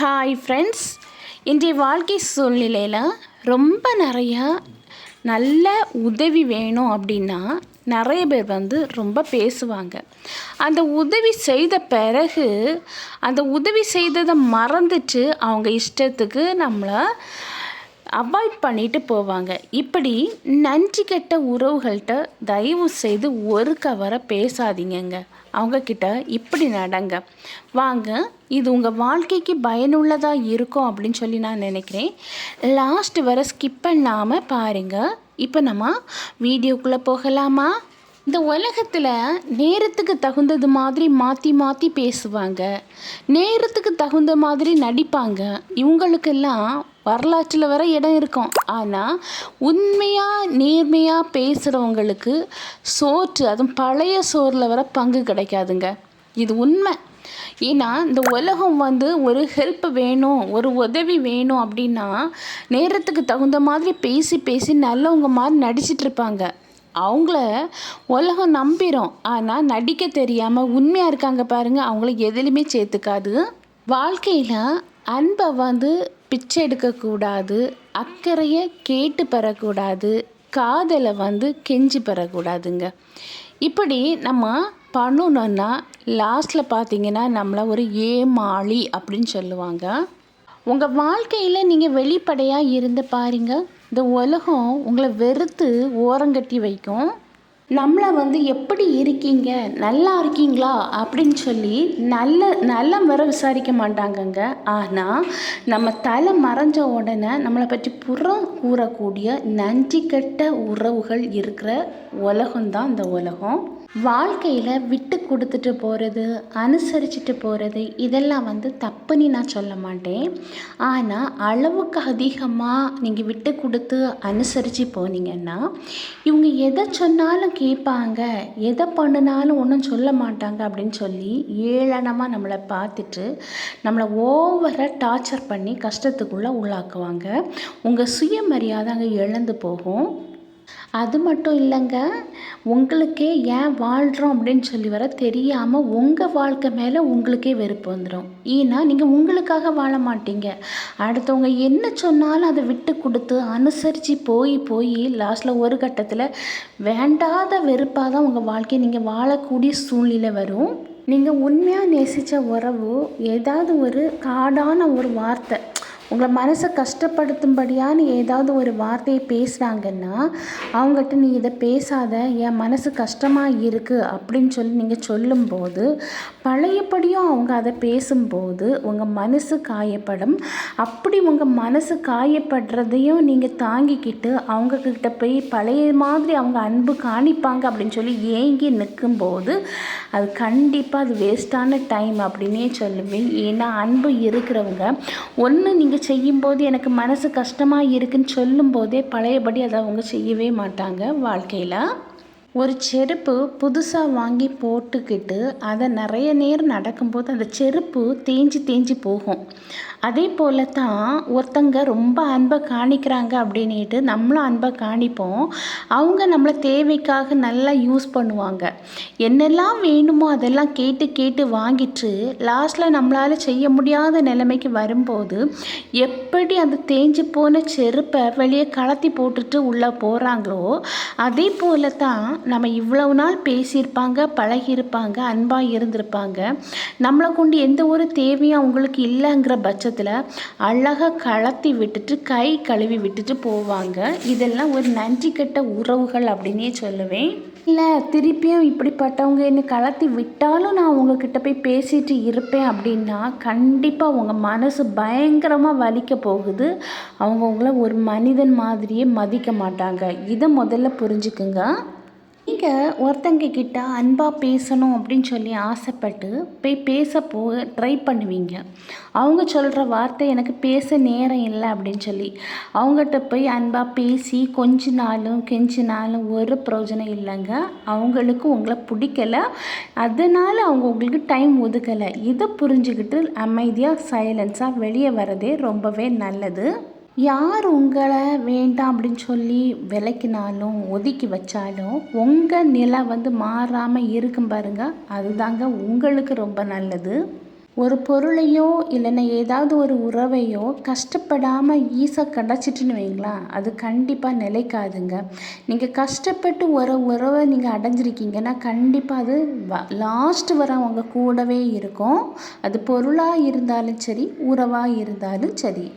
Hi friends இன்றைய வாழ்க்கை சூழ்நிலையில் ரொம்ப நிறையா நல்ல உதவி வேணும் அப்படின்னா நிறைய பேர் வந்து ரொம்ப பேசுவாங்க. அந்த உதவி செய்த பிறகு அந்த உதவி செய்ததை மறந்துட்டு அவங்க இஷ்டத்துக்கு நம்மளை அவாய்ட் பண்ணிட்டு போவாங்க. இப்படி நன்றி கெட்ட உறவுகள்கிட்ட தயவு செய்து ஒரு கவரை பேசாதீங்கங்க. அவங்கக்கிட்ட இப்படி நடங்க. வாங்க இது உங்கள் வாழ்க்கைக்கு பயனுள்ளதாக இருக்கும் அப்படின்னு சொல்லி நான் நினைக்கிறேன். லாஸ்ட் வர ஸ்கிப் பண்ணாமல் பாருங்கள் இப்போ நம்ம வீடியோக்குள்ளே போகலாமா? இந்த உலகத்தில் நேரத்துக்கு தகுந்தது மாதிரி மாற்றி மாற்றி பேசுவாங்க. நேரத்துக்கு தகுந்த மாதிரி நடிப்பாங்க. இவங்களுக்கெல்லாம் வரலாற்றில் வர இடம் இருக்கும். ஆனால் உண்மையாக நேர்மையாக பேசுகிறவங்களுக்கு சோற்று அதுவும் பழைய சோறில் வர பங்கு கிடைக்காதுங்க. இது உண்மை. ஏன்னா இந்த உலகம் வந்து ஒரு ஹெல்ப் வேணும் ஒரு உதவி வேணும் அப்படின்னா நேரத்துக்கு தகுந்த மாதிரி பேசி பேசி நல்லவங்க மாதிரி நடிச்சிட்டு இருப்பாங்க. அவங்கள உலகம் நம்பிடும் ஆனால் நடிக்க தெரியாமல் உண்மையாக இருக்காங்க பாருங்கள் அவங்கள எதுலேயுமே சேர்த்துக்காது. வாழ்க்கையில் அன்பை வந்து பிச்சை எடுக்கக்கூடாது அக்கறையை கேட்டு பெறக்கூடாது காதலை வந்து கெஞ்சி பெறக்கூடாதுங்க. இப்படி நம்ம பண்ணணுன்னா லாஸ்ட்டில் பார்த்தீங்கன்னா நம்மளை ஒரு ஏமாளி அப்படின்னு சொல்லுவாங்க. உங்கள் வாழ்க்கையில் நீங்கள் வெளிப்படையாக இருந்து பாருங்கள் இந்த உலகம் உங்களை வெறுத்து ஓரங்கட்டி வைக்கும். நம்மளை வந்து எப்படி இருக்கீங்க? நல்லா இருக்கீங்களா? அப்படின்னு சொல்லி நல்ல நல்ல வர விசாரிக்க மாட்டாங்கங்க. ஆனால் நம்ம தலை மறைஞ்ச உடனே நம்மளை பற்றி புறம் கூறக்கூடிய நஞ்சு கெட்ட உறவுகள் இருக்கிற உலகம்தான் இந்த உலகம். வாழ்க்கையில் விட்டு கொடுத்துட்டு போகிறது அனுசரிச்சுட்டு போகிறது இதெல்லாம் வந்து தப்புன்னு நான் சொல்ல மாட்டேன். ஆனால் அளவுக்கு அதிகமாக நீங்கள் விட்டு கொடுத்து அனுசரித்து போனீங்கன்னா இவங்க எதை சொன்னாலும் கேட்பாங்க எதை பண்ணினாலும் ஒன்றும் சொல்ல மாட்டாங்க அப்படின்னு சொல்லி ஏளனமாக நம்மளை பார்த்துட்டு நம்மளை ஓவராக டார்ச்சர் பண்ணி கஷ்டத்துக்குள்ளே உள்ளாக்குவாங்க. உங்கள் சுயமரியாதை அங்கே இழந்து போகும். அது மட்டும் இல்லைங்க உங்களுக்கே ஏன் வாழ்கிறோம் அப்படின்னு சொல்லி வர தெரியாமல் உங்கள் வாழ்க்கை மேலே உங்களுக்கே வெறுப்பு வந்துடும் ஏன்னா நீங்கள் உங்களுக்காக வாழ மாட்டீங்க. அடுத்தவங்க என்ன சொன்னாலும் அதை விட்டு கொடுத்து அனுசரித்து போய் போய் லாஸ்ட்டில் ஒரு கட்டத்தில் வேண்டாத வெறுப்பாக தான் உங்கள் வாழ்க்கையை நீங்கள் வாழக்கூடிய சூழ்நிலை வரும். நீங்கள் உண்மையாக நேசித்த உறவு ஏதாவது ஒரு காடான ஒரு வார்த்தை உங்களை மனசை கஷ்டப்படுத்தும்படியான ஏதாவது ஒரு வார்த்தையை பேசுகிறாங்கன்னா அவங்ககிட்ட நீ இதை பேசாத என் மனசு கஷ்டமாக இருக்குது அப்படின்னு சொல்லி நீங்கள் சொல்லும்போது பழையபடியும் அவங்க அதை பேசும்போது உங்கள் மனசு காயப்படும். அப்படி உங்கள் மனசு காயப்படுறதையும் நீங்கள் தாங்கிக்கிட்டு அவங்கக்கிட்ட போய் பழைய மாதிரி அவங்க அன்பு காணிப்பாங்க அப்படின்னு சொல்லி ஏங்கி நிற்கும்போது அது கண்டிப்பாக அது வேஸ்ட்டான டைம் அப்படின்னே சொல்லுவேன். ஏன்னா அன்பு இருக்கிறவங்க ஒன்று நீங்கள் செய்யும்போது எனக்கு மனசு கஷ்டமாக இருக்குன்னு சொல்லும்போதே பழையபடி அதை அவங்க செய்யவே மாட்டாங்க வாழ்க்கையில். ஒரு செருப்பு புதுசாக வாங்கி போட்டுக்கிட்டு அதை நிறைய நேரம் நடக்கும்போது அந்த செருப்பு தேஞ்சு தேஞ்சு போகும். அதே போல் தான் ஒருத்தங்க ரொம்ப அன்பை காணிக்கிறாங்க அப்படின்ட்டு நம்மளும் அன்பை காணிப்போம். அவங்க நம்மளை தேவைக்காக நல்லா யூஸ் பண்ணுவாங்க. என்னெல்லாம் வேணுமோ அதெல்லாம் கேட்டு கேட்டு வாங்கிட்டு லாஸ்ட்டில் நம்மளால் செய்ய முடியாத நிலைமைக்கு வரும்போது எப்படி அந்த தேஞ்சு போன செருப்பை வெளியே கலத்தி போட்டுட்டு உள்ளே போகிறாங்களோ அதே போல் தான் நம்ம இவ்வளவு நாள் பேசியிருப்பாங்க பழகியிருப்பாங்க அன்பாக இருந்திருப்பாங்க. நம்மளை கொண்டு எந்த ஒரு தேவையும் அவங்களுக்கு இல்லைங்கிற பட்சத்தில் அழகாக கலத்தி விட்டுட்டு கை கழுவி விட்டுட்டு போவாங்க. இதெல்லாம் ஒரு நன்றி கெட்ட உறவுகள் அப்படின்னே சொல்லுவேன். இல்லை திருப்பியும் இப்படிப்பட்டவங்க என்னை கலத்தி விட்டாலும் நான் உங்ககிட்ட போய் பேசிட்டு இருப்பேன் அப்படின்னா கண்டிப்பாக உங்கள் மனசு பயங்கரமாக வலிக்க போகுது. அவங்க உங்களை ஒரு மனிதன் மாதிரியே மதிக்க மாட்டாங்க. இதை முதல்ல புரிஞ்சுக்குங்க. நீங்கள் ஒருத்தங்க கிட்ட அன்பாக பேசணும் அப்படின்னு சொல்லி ஆசைப்பட்டு போய் பேச போக ட்ரை பண்ணுவீங்க. அவங்க சொல்கிற வார்த்தை எனக்கு பேச நேரம் இல்லை அப்படின்னு சொல்லி. அவங்ககிட்ட போய் அன்பாக பேசி கொஞ்ச நாளும் கெஞ்ச நாளும் ஒரு பிரயோஜனம் இல்லைங்க. அவங்களுக்கு உங்களை பிடிக்கல. அதனால் அவங்க உங்களுக்கு டைம் ஒதுக்கலை. இதை புரிஞ்சுக்கிட்டு அமைதியாக சைலன்ஸாக வெளியே வரதே ரொம்பவே நல்லது. யார் உங்களை வேண்டாம் அப்படின்னு சொல்லி விலக்கினாலும் ஒதுக்கி வச்சாலும் உங்கள் நிலை வந்து மாறாமல் இருக்கும் பாருங்க. அதுதாங்க உங்களுக்கு ரொம்ப நல்லது. ஒரு பொருளையோ இல்லைன்னா ஏதாவது ஒரு உறவையோ கஷ்டப்படாமல் ஈஸாக கிடச்சிட்டுன்னு வைங்களேன். அது கண்டிப்பாக நிலைக்காதுங்க. நீங்கள் கஷ்டப்பட்டு ஒரு உறவை நீங்கள் அடைஞ்சிருக்கீங்கன்னா கண்டிப்பாக அது வ லாஸ்ட் வர அவங்க கூடவே இருக்கும். அது பொருளாக இருந்தாலும் சரி உறவாக இருந்தாலும் சரி.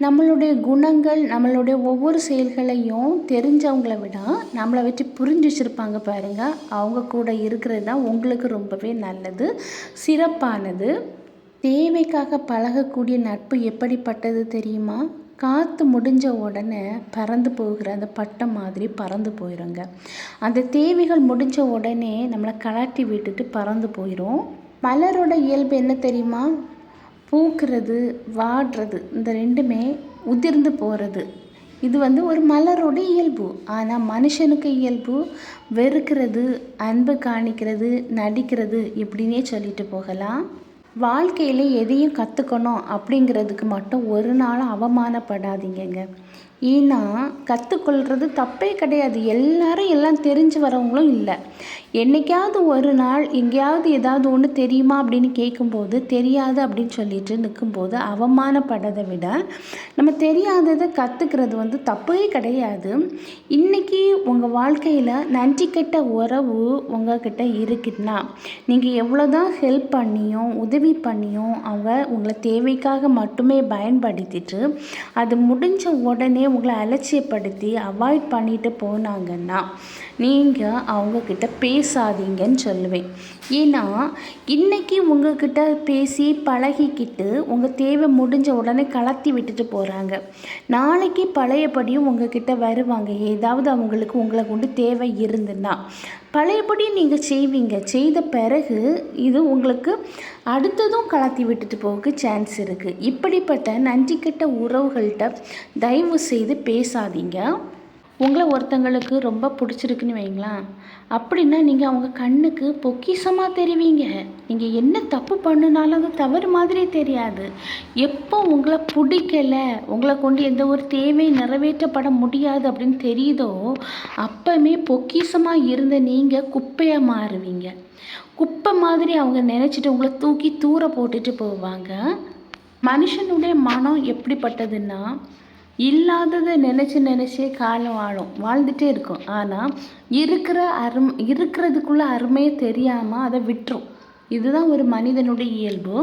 நம்மளுடைய குணங்கள் நம்மளுடைய ஒவ்வொரு செயல்களையும் தெரிஞ்சவங்கள விட நம்மளை வச்சு புரிஞ்சு வச்சுருப்பாங்க பாருங்கள் அவங்க கூட இருக்கிறது தான் உங்களுக்கு ரொம்பவே நல்லது. சிறப்பானது. தேவைக்காக பழகக்கூடிய நட்பு எப்படிப்பட்டது தெரியுமா? காற்று முடிஞ்ச உடனே பறந்து போகிற அந்த பட்டம் மாதிரி பறந்து போயிடுங்க அந்த தேவைகள் முடிஞ்ச உடனே நம்மளை கலாட்டி விட்டுட்டு பறந்து போயிடும் மலரோட இயல்பு என்ன தெரியுமா? பூக்கிறது வாடுறது இந்த ரெண்டுமே உதிர்ந்து போகிறது இது வந்து ஒரு மலரோட இயல்பு. ஆனால் மனுஷனுக்கு இயல்பு வெறுக்கிறது அன்பு காணிக்கிறது நடிக்கிறது இப்படின்னே சொல்லிட்டு போகலாம். வாழ்க்கையில் எதையும் கற்றுக்கணும் அப்படிங்கிறதுக்கு மட்டும் ஒரு நாளும் அவமானப்படாதீங்கங்க. ஏன்னா கற்றுக்கொள்கிறது தப்பே கிடையாது. எல்லாரும் எல்லாம் தெரிஞ்சு வரவங்களும் இல்லை. என்றைக்காவது ஒரு நாள் எங்கேயாவது ஏதாவது ஒன்று தெரியுமா அப்படின்னு கேட்கும்போது தெரியாது அப்படின்னு சொல்லிட்டு நிற்கும்போது அவமானப்படதை விட நம்ம தெரியாததை கற்றுக்கிறது வந்து தப்பே கிடையாது. இன்றைக்கி உங்கள் வாழ்க்கையில் நன்றி கெட்ட உறவு உங்கள்கிட்ட இருக்குன்னா நீங்கள் எவ்வளோ தான் ஹெல்ப் பண்ணியும் உதவி பண்ணியும் அவங்க உங்களை தேவைக்காக மட்டுமே பயன்படுத்திட்டு அது முடிஞ்ச உடனே உங்களை அலட்சியப்படுத்தி அவாய்ட் பண்ணிட்டு போனாங்கன்னா நீங்கள் அவங்கக்கிட்ட பேசாதீங்கன்னு சொல்லுவேன். ஏன்னா இன்றைக்கி உங்ககிட்ட பேசி பழகிக்கிட்டு உங்கள் தேவை முடிஞ்ச உடனே கலத்தி விட்டுட்டு போகிறாங்க நாளைக்கு பழையபடியும் உங்ககிட்ட வருவாங்க. ஏதாவது அவங்களுக்கு உங்களை கொண்டு தேவை இருந்துன்னா. பழையபடி நீங்கள் செய்வீங்க. செய்த பிறகு இது உங்களுக்கு அடுத்ததும் கலத்தி விட்டுட்டு போக சான்ஸ் இருக்குது இப்படிப்பட்ட நன்றி கெட்ட உறவுகள்கிட்ட தயவு செய்து பேசாதீங்க. உங்களை ஒருத்தங்களுக்கு ரொம்ப பிடிச்சிருக்குன்னு வைங்களேன். அப்படின்னா நீங்கள் அவங்க கண்ணுக்கு பொக்கிஷமாக தெரிவிங்க. நீங்கள் என்ன தப்பு பண்ணினாலும் அது தவறு மாதிரி தெரியாது. எப்போ உங்களை பிடிக்கலை உங்களை கொண்டு எந்த ஒரு தேவை நிறைவேற்றப்பட முடியாது அப்படின்னு தெரியுதோ அப்போவுமே பொக்கிஷமாக இருந்த நீங்கள் குப்பையாக மாறுவீங்க. குப்பை மாதிரி அவங்க நினச்சிட்டு உங்களை தூக்கி தூர போட்டுட்டு போவாங்க. மனுஷனுடைய மனம் எப்படிப்பட்டதுன்னா இல்லாததை நினச்சி நினச்சே காலம் வாழும். வாழ்ந்துகிட்டே இருக்கும். ஆனால் இருக்கிற அரும் இருக்கிறதுக்குள்ள அருமையே தெரியாமல் அதை விட்டுரும். இதுதான் ஒரு மனிதனுடைய இயல்பு.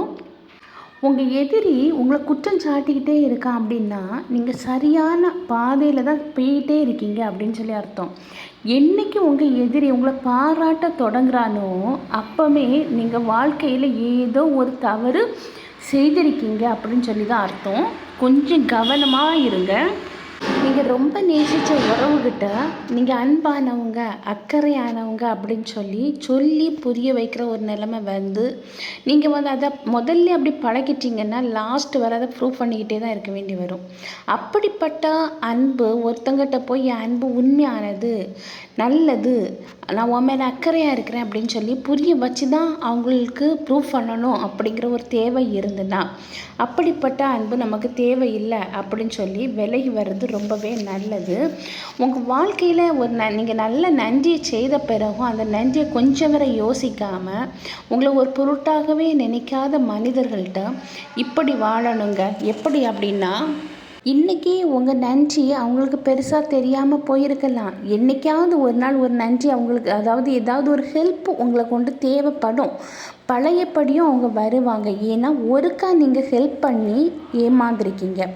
உங்கள் எதிரி உங்களை குற்றம் சாட்டிக்கிட்டே இருக்கான் அப்படின்னா நீங்கள் சரியான பாதையில் தான் போயிட்டே இருக்கீங்க அப்படின்னு சொல்லி அர்த்தம். என்றைக்கு உங்கள் எதிரி உங்களை பாராட்ட தொடங்குறானோ அப்போவே நீங்கள் வாழ்க்கையில் ஏதோ ஒரு தவறு செய்திருக்கீங்க அப்படின்னு சொல்லி தான் அர்த்தம். கொஞ்சம் கவனமாக இருங்க. நீங்கள் ரொம்ப நேசித்த உறவுகிட்ட நீங்கள் அன்பானவங்க அக்கறையானவங்க அப்படின்னு சொல்லி சொல்லி புரிய வைக்கிற ஒரு நிலைமை வந்து நீங்கள் வந்து அதை முதல்ல அப்படி பழகிட்டிங்கன்னா லாஸ்ட் வர அதை ப்ரூவ் பண்ணிக்கிட்டே தான் இருக்க வேண்டி வரும். அப்படிப்பட்ட அன்பு ஒருத்தங்கிட்ட போய் என் அன்பு உண்மையானது நல்லது நான் உன் மேலே அக்கறையாக இருக்கிறேன் அப்படின்னு சொல்லி புரிய வச்சு தான் அவங்களுக்கு ப்ரூவ் பண்ணணும் அப்படிங்கிற ஒரு தேவை இருந்துன்னா அப்படிப்பட்ட அன்பு நமக்கு தேவையில்லை அப்படின்னு சொல்லி விலகி வர்றது ரொம்ப ரொம்பவே நல்லது. உங்கள் வாழ்க்கையில் ஒரு ந நீங்கள் நல்ல நன்றியை செய்த பிறகும் அந்த நன்றியை கொஞ்சம் வரை யோசிக்காமல் உங்களை ஒரு பொருட்டாகவே நினைக்காத மனிதர்கள்ட்ட இப்படி வாழணுங்க. எப்படி அப்படின்னா இன்றைக்கி உங்கள் நன்றி அவங்களுக்கு பெருசாக தெரியாமல் போயிருக்கலாம். என்றைக்காவது ஒரு நாள் ஒரு நன்றி அவங்களுக்கு அதாவது ஏதாவது ஒரு ஹெல்ப் உங்களை கொண்டு தேவைப்படும். பழையபடியும் அவங்க வருவாங்க. ஏன்னா ஒருக்கா நீங்கள் ஹெல்ப் பண்ணி ஏமாந்துருக்கீங்க.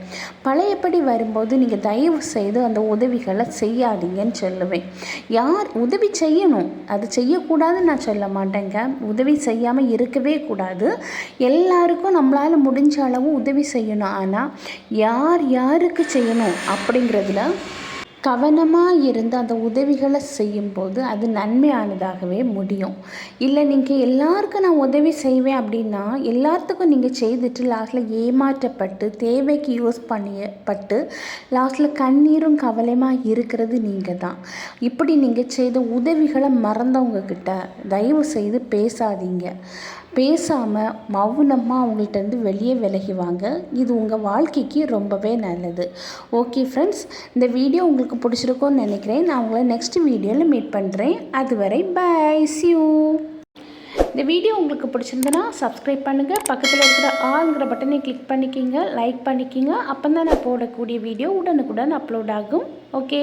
பழையபடி வரும்போது நீங்கள் தயவு செய்து அந்த உதவிகளை செய்யாதீங்கன்னு சொல்லுவேன். யார் உதவி செய்யணும்? அது செய்யக்கூடாதுன்னு நான் சொல்ல மாட்டேங்க. உதவி செய்யாமல் இருக்கவே கூடாது. எல்லாருக்கும் நம்மளால் முடிஞ்ச அளவு உதவி செய்யணும். ஆனால் யார் யாருக்கு செய்யணும் அப்படிங்கிறதுல கவனமாக இருந்து அந்த உதவிகளை செய்யும்போது அது நன்மையானதாகவே முடியும். இல்லை நீங்கள் எல்லாருக்கும் நான் உதவி செய்வேன் அப்படின்னா எல்லாத்துக்கும் நீங்கள் செய்துட்டு லாஸ்ட்டில் ஏமாற்றப்பட்டு தேவைக்கு யூஸ் பண்ணியப்பட்டு லாஸ்ட்டில் கண்ணீரும் கவலையுமாக இருக்கிறது நீங்கள் தான் இப்படி நீங்கள் செய்த உதவிகளை மறந்தவங்கக்கிட்ட தயவு செய்து பேசாதீங்க. பேசாமல் மௌனமாக அவங்கள்ட்டேருந்து வெளியே விலகி வாங்க இது உங்கள் வாழ்க்கைக்கு ரொம்பவே நல்லது. ஓகே ஃப்ரெண்ட்ஸ் இந்த வீடியோ உங்களுக்கு பிடிச்சிருக்கோன்னு நினைக்கிறேன். நான் உங்களை நெக்ஸ்ட் வீடியோவில் மீட் பண்ணுறேன் அதுவரை பை சியூ இந்த வீடியோ உங்களுக்கு பிடிச்சிருந்தனா சப்ஸ்கிரைப் பண்ணுங்கள் பக்கத்தில் இருக்கிற ஆளுங்கிற பட்டனை கிளிக் பண்ணிக்கிங்க. லைக் பண்ணிக்கிங்க. அப்போ தான் நான் போடக்கூடிய வீடியோ உடனுக்குடன் அப்லோட் ஆகும். ஓகே